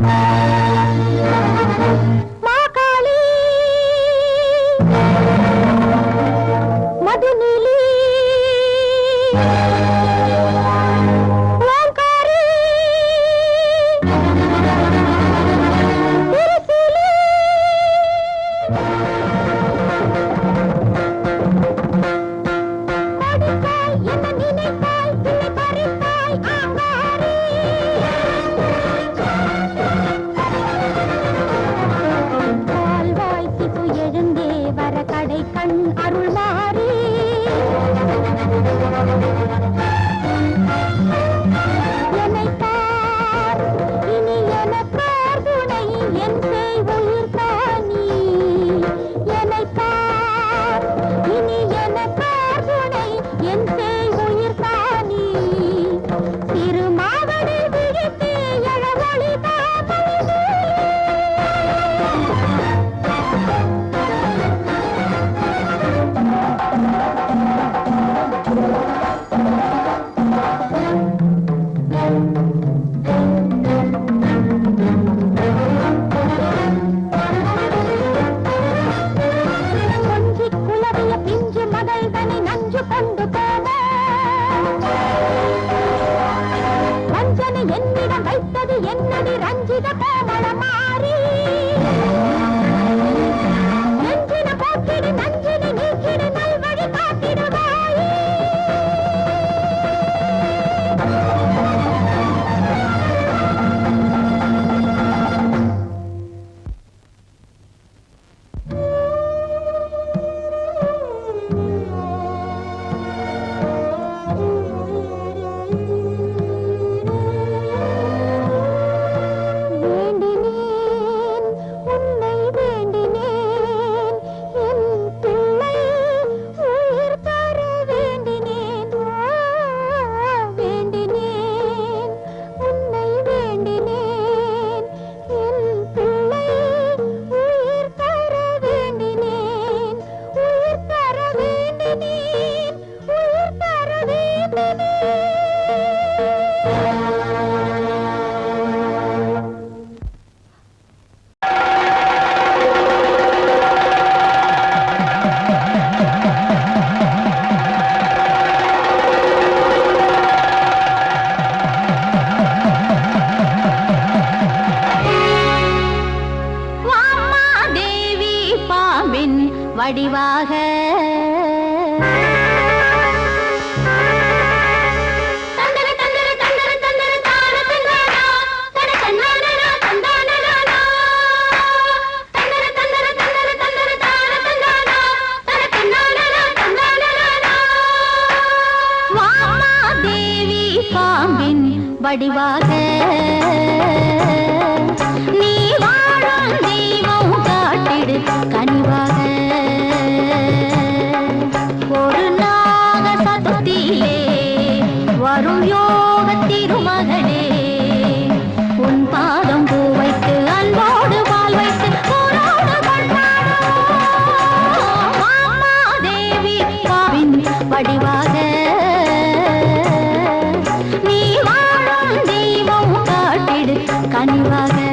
you வடிவாக கனிவாக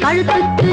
அப்பன்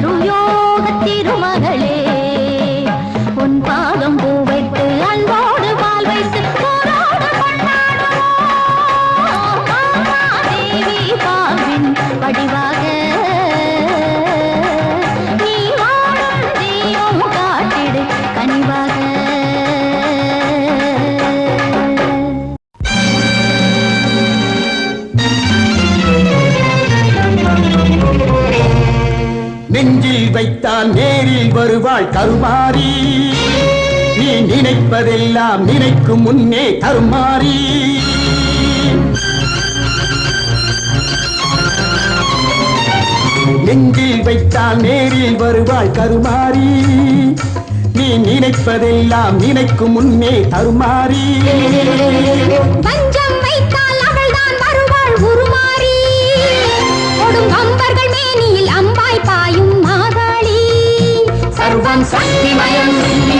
அருள்யோ நினைப்பதெல்லாம் நினைக்கும் முன்னே கருமாறி நெஞ்சில் வைத்தால் நேரில் வருவாள் கருமாறி. நீ நினைப்பதெல்லாம் நினைக்கும் முன்னே மேனியில் அம்பாய் பாயும் மாதாளி. சர்வம் சக்திமயம்.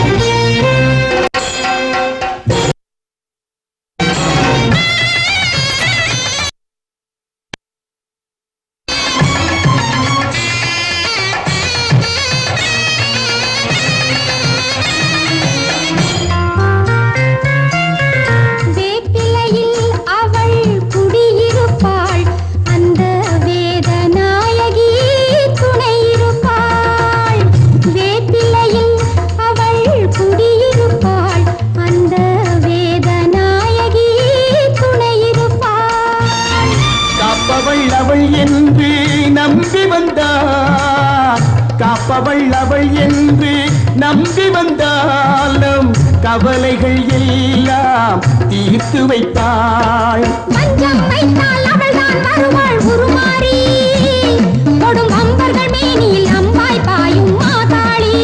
கவலைகள் எல்லாம் தீர்த்து வைப்பாள் பஞ்சம் வைத்தால் அவள்தான் வருவாள் உருமாறி. கொடும் அம்பர்கள் மேனியில் அம்பாய் பாயும் மாதாளி.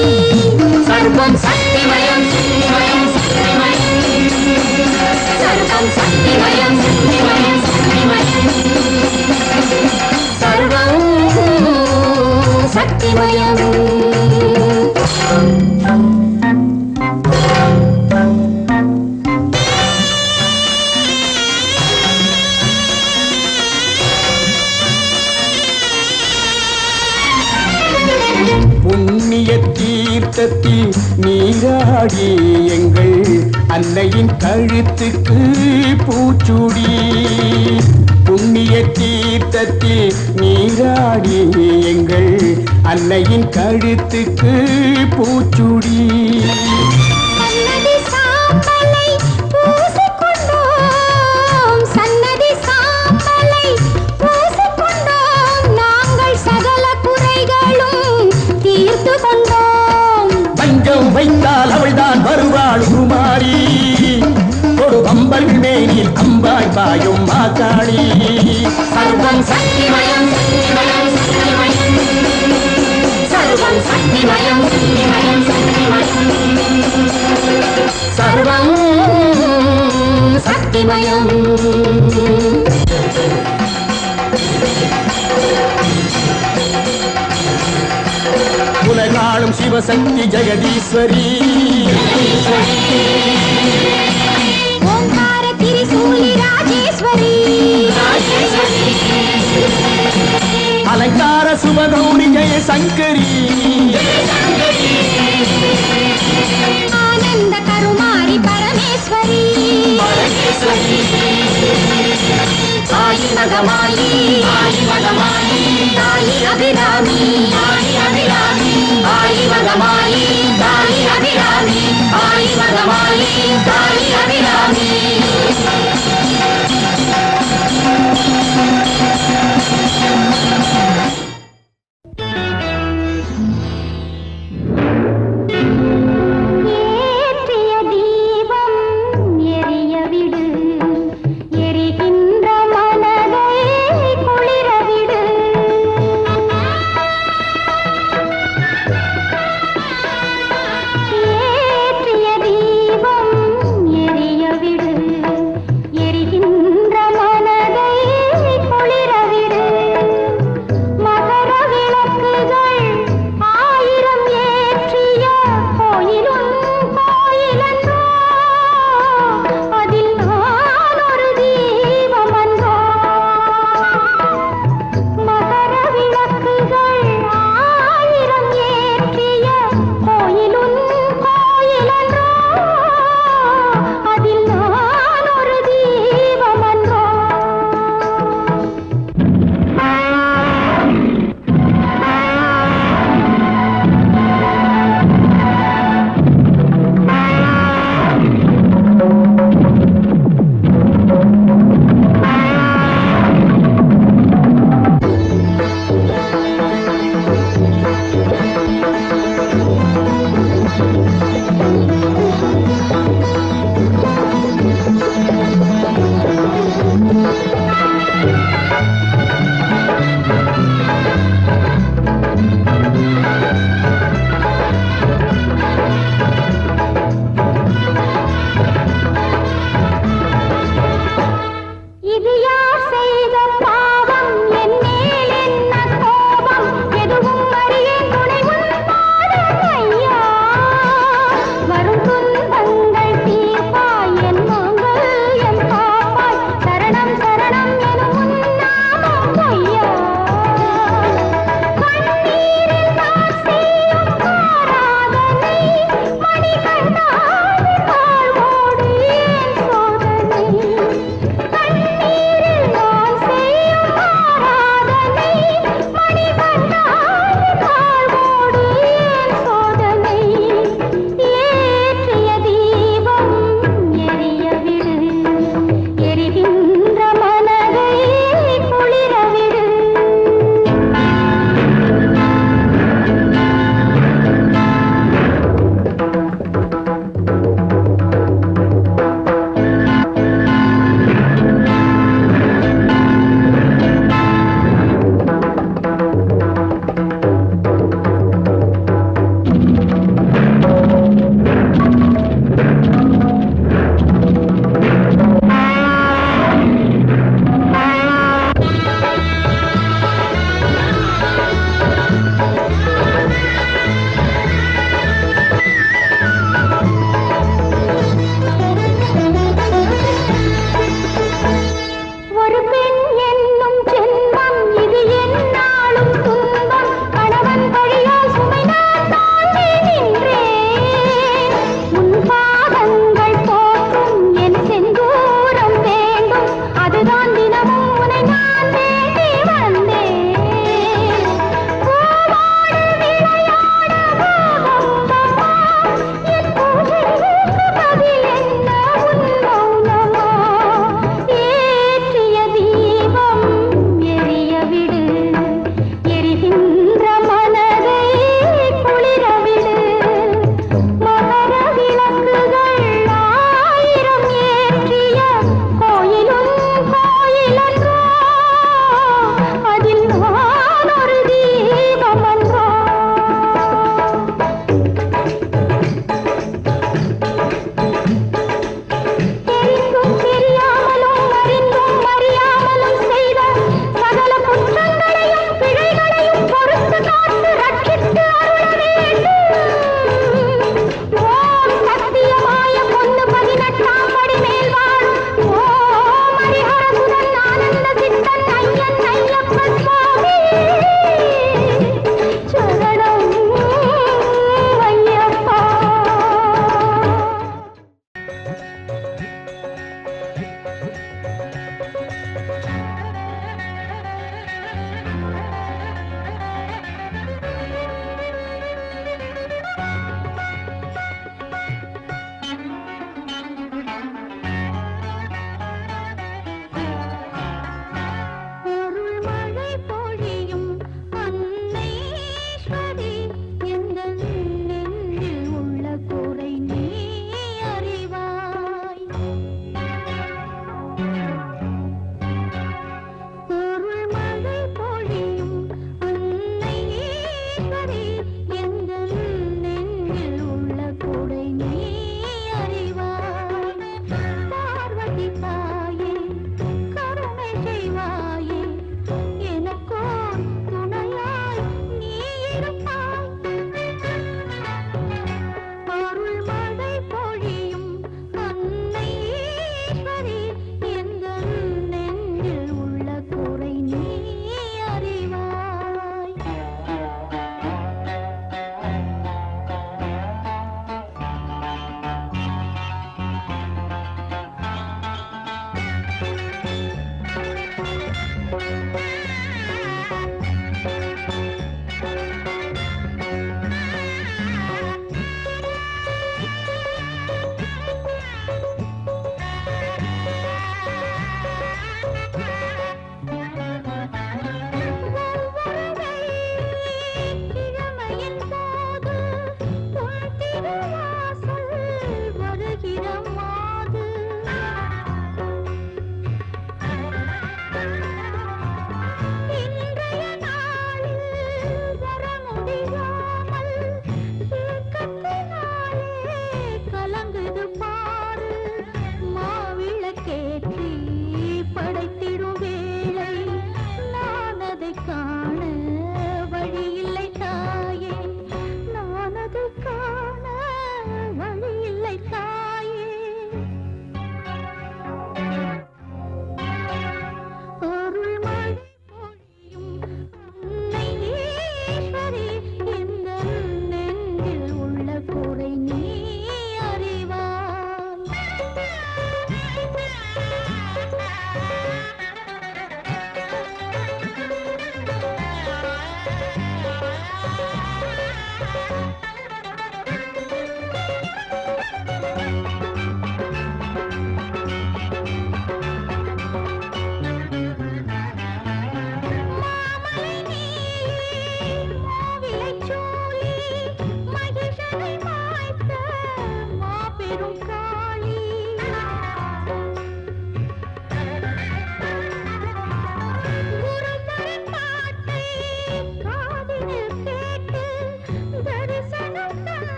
சர்வம் சக்திமயம் சக்திமயம் சக்திமயம். சர்வம் சக்திமயம் சக்திமயம் சக்திமயம் சர்வம் சக்திமயம். நீராடி எங்கள் அன்னையின் கழுத்துக்கு பூச்சுடி. புண்ணிய தீர்த்தத்தில் நீராடி எங்கள் அன்னையின் கழுத்துக்கு பூச்சுடி. சிவசக்தி ஜெகதீஸ்வரி. அலங்கார சுபகௌரி ஜெய சங்கரி మగమాయి మగమాయి దాయి అభిరామి అభిరామి మగమాయి దాయి అభిరామి